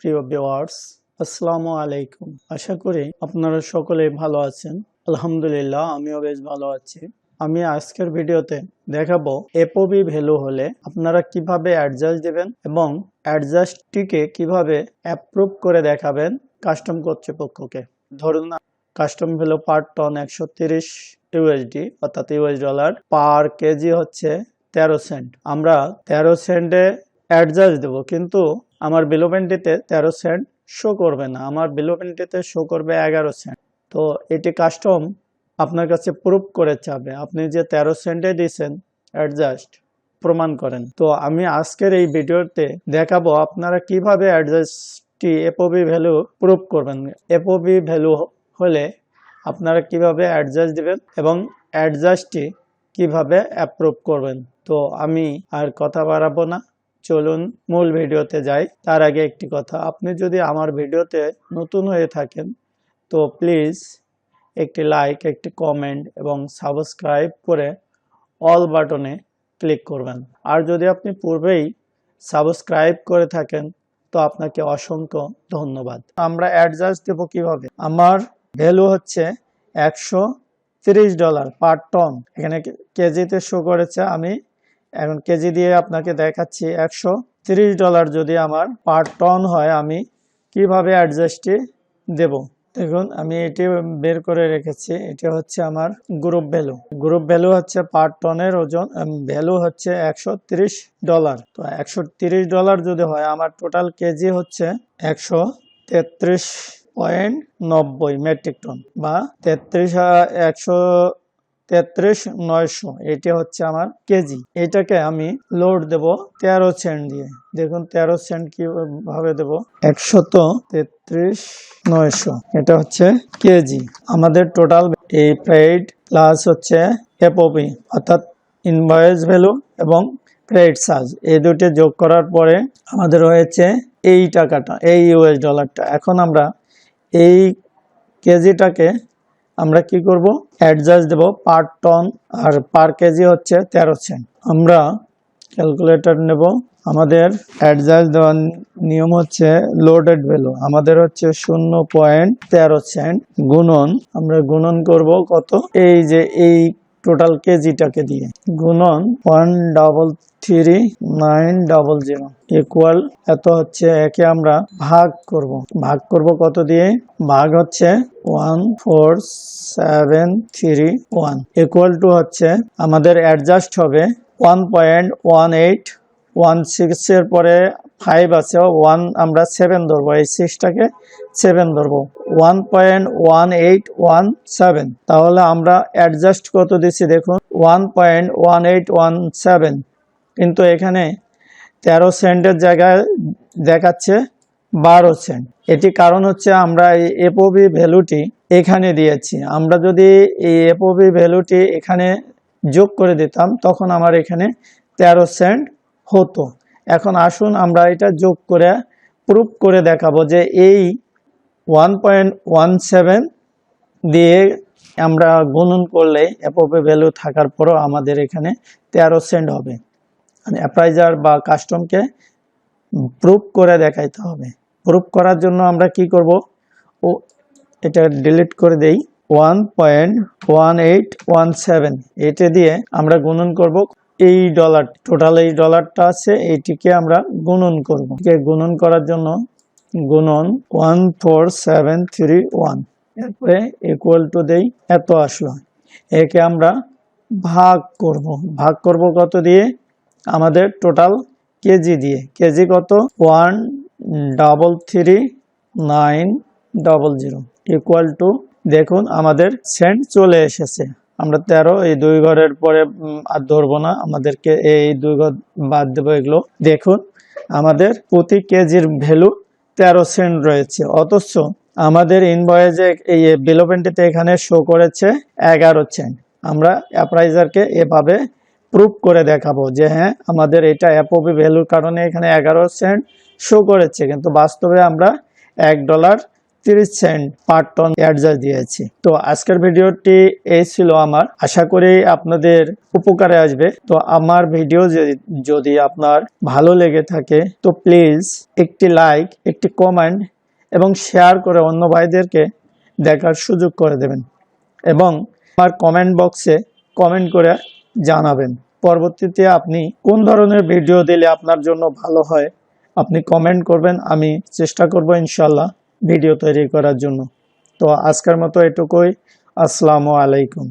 প্রিয় ভিউয়ার্স আসসালামু আলাইকুম। আশা করি আপনারা সকলেই ভালো আছেন। আলহামদুলিল্লাহ, আমিও বেশ ভালো আছি। আমি আজকের ভিডিওতে দেখাবো এপোবি ভ্যালু হলে আপনারা কীভাবে অ্যাডজাস্ট দেবেন এবং অ্যাডজাস্টটিকে কীভাবে অ্যাপ্রুভ করে দেখাবেন কাস্টম কর্তৃপক্ষকে। ধরুন কাস্টম ভ্যালু পার টন একশো তিরিশ ইউএসডি অর্থাৎ ইউএস ডলার পার কেজি হচ্ছে তেরো সেন্ট আমরা তেরো সেন্টে অ্যাডজাস্ট দেবো, কিন্তু আমার বিলোপেন্টিতে তেরো সেন্ট শো করবে না। আমার বিলোপেন্টিতে শো করবে এগারো সেন্ট তো এটি কাস্টম আপনার কাছে প্রুভ করে চাবে আপনি যে তেরো সেন্টে দিয়েছেন অ্যাডজাস্ট প্রমাণ করেন। তো আমি আজকের এই ভিডিওতে দেখাবো আপনারা কীভাবে অ্যাডজাস্টটি এপোবি ভ্যালু প্রুভ করবেন। এপোবি ভ্যালু হলে আপনারা কীভাবে অ্যাডজাস্ট দিবেন এবং অ্যাডজাস্টটি কীভাবে অ্যাপ্রুভ করবেন। তো আমি আর কথা বাড়াবো না। চলুন মূল ভিডিওতে যাই। তার আগে একটি কথা, আপনি যদি আমার ভিডিওতে নতুন হয়ে থাকেন, তো প্লিজ একটি লাইক, একটি কমেন্ট এবং সাবস্ক্রাইব করে অল বাটনে ক্লিক করবেন। আর যদি আপনি পূর্বেই সাবস্ক্রাইব করে থাকেন, তো আপনাকে অসংখ্য ধন্যবাদ। আমরা অ্যাডজাস্ট দেবো কীভাবে? আমার ভ্যালু হচ্ছে একশো ডলার পার টন এখানে কেজিতে শো করেছে আমি এখন কেজি দিয়ে আপনাকে দেখাচ্ছি একশো তিরিশ ডলার যদি আমার পার টন হয়, আমি কীভাবে অ্যাডজাস্টটি দেব? দেখুন, আমি এটি বের করে রেখেছি। এটা হচ্ছে আমার গ্রুপ ভ্যালু গ্রুপ ভ্যালু হচ্ছে পার টনের ওজন ভ্যালু হচ্ছে একশো ডলার। তো একশো ডলার যদি হয়, আমার টোটাল কেজি হচ্ছে একশো তেত্রিশ পয়েন্ট নব্বই মেট্রিক টন বা তেত্রিশ একশো তেত্রিশ নয়শো, এটা হচ্ছে আমার কেজি। এটাকে আমি লোড দেব তেরো সেন্ট দিয়ে। দেখুন, তেরো সেন্ট কীভাবে দেব? একশত তেত্রিশ নয়শো, এটা হচ্ছে কেজি। আমাদের টোটাল এই প্রাইড প্লাস হচ্ছে এপওপি অর্থাৎ ইনভয়েস ভ্যালু এবং ক্রেডিট চার্জ এই দুটি যোগ করার পরে আমাদের হয়েছে এই টাকাটা, এই ইউএস ডলারটা এখন আমরা এই কেজিটাকে আমরা কি করব? অ্যাডজাস্ট দেব পার টন আর পার কেজি হচ্ছে তেরো সেন্ট আমরা ক্যালকুলেটর নেব। আমাদের অ্যাডজাস্ট দেওয়ার নিয়ম হচ্ছে লোডেড ভ্যালু আমাদের হচ্ছে শূন্য পয়েন্ট তেরো সেন্ট গুণন, আমরা গুণন করব কত? এই যে এই টোটাল কেজিটাকে দিয়ে। গুণন one double three nine double zero. Equal এত হচ্ছে একে আমরা ভাগ করব। ভাগ করব কত দিয়ে? ভাগ হচ্ছে one four seven three one. Equal to হচ্ছে আমাদের অ্যাডজাস্ট হবে one point one eight one সিক্সের পরে ফাইভ আছে ওয়ান আমরা সেভেন ধরবো। এই সিক্সটাকে সেভেন ধরবো। One point one eight one seven তাহলে আমরা অ্যাডজাস্ট কত দিচ্ছি দেখুন one point one eight one seven কিন্তু এখানে তেরো সেন্টের জায়গায় দেখাচ্ছে বারো সেন্ট। এটি কারণ হচ্ছে আমরা এই এপোবি ভ্যালুটি এখানে দিয়েছি। আমরা যদি এই এপোবি ভ্যালুটি এখানে যোগ করে দিতাম, তখন আমার এখানে তেরো সেন্ট হতো। এখন আসুন আমরা এটা যোগ করে প্রুফ করে দেখাবো যে এই ওয়ান পয়েন্ট ওয়ান সেভেন দিয়ে আমরা গুণন করলে অ্যাপোপে ভ্যালু থাকার পরও আমাদের এখানে তেরো সেন্ট হবে। মানে অ্যাপ্রাইজার বা কাস্টমকে প্রুফ করে দেখাইতে হবে। প্রুফ করার জন্য আমরা কি করব? ও, এটা ডিলিট করে দেই। One point one eight one seven এটা দিয়ে আমরা গুণন করব এই ডলার টোটাল এই ডলারটা আছে এইটিকে আমরা গুণন করব। গুণন করার জন্য গুণন one four seven three one. এরপরে ইকুয়াল টু দেই এত আসলো। একে আমরা ভাগ করব। ভাগ করব কত দিয়ে? আমাদের টোটাল কেজি দিয়ে। কেজি কত? One double three nine double zero. Equal to দেখুন আমাদের সেন্ট চলে এসেছে। আমরা তেরো এই দুই ঘরের পরে আর ধরবো না। আমাদেরকে এই দুই ঘর বাদ দেবো এগুলো। দেখুন, আমাদের প্রতি কেজির ভ্যালু তেরো সেন্ট রয়েছে। অথচ আমাদের ইনভয়েজে এই বিলোপেন্টিতে এখানে শো করেছে এগারো সেন্ট। আমরা অ্যাপ্রাইজারকে এভাবে প্রুভ করে দেখাবো যে হ্যাঁ আমাদের এটা অ্যাপোবি ভ্যালুর কারণে এখানে এগারো সেন্ট শো করেছে। কিন্তু বাস্তবে আমরা এক ডলার তিরিশ সেন্ট পার টন এয়ারজার দিয়েছি। তো আজকের ভিডিওটি এই ছিল আমার। আশা করি আপনাদের উপকারে আসবে। তো আমার ভিডিও যদি আপনার ভালো লেগে থাকে, তো প্লিজ একটি লাইক একটি কমেন্ট এবং শেয়ার করে অন্য ভাইদেরকে দেখার সুযোগ করে দেবেন এবং আমার কমেন্ট বক্সে কমেন্ট করে জানাবেন। পরবর্তীতে আপনি কোন ধরনের ভিডিও দিলে আপনার জন্য ভালো হয়, আপনি কমেন্ট করবেন, আমি চেষ্টা করব ইনশাল্লাহ ভিডিও তৈরি করার জন্য। তো আজকের মতো এটুকুই। আসসালামু আলাইকুম।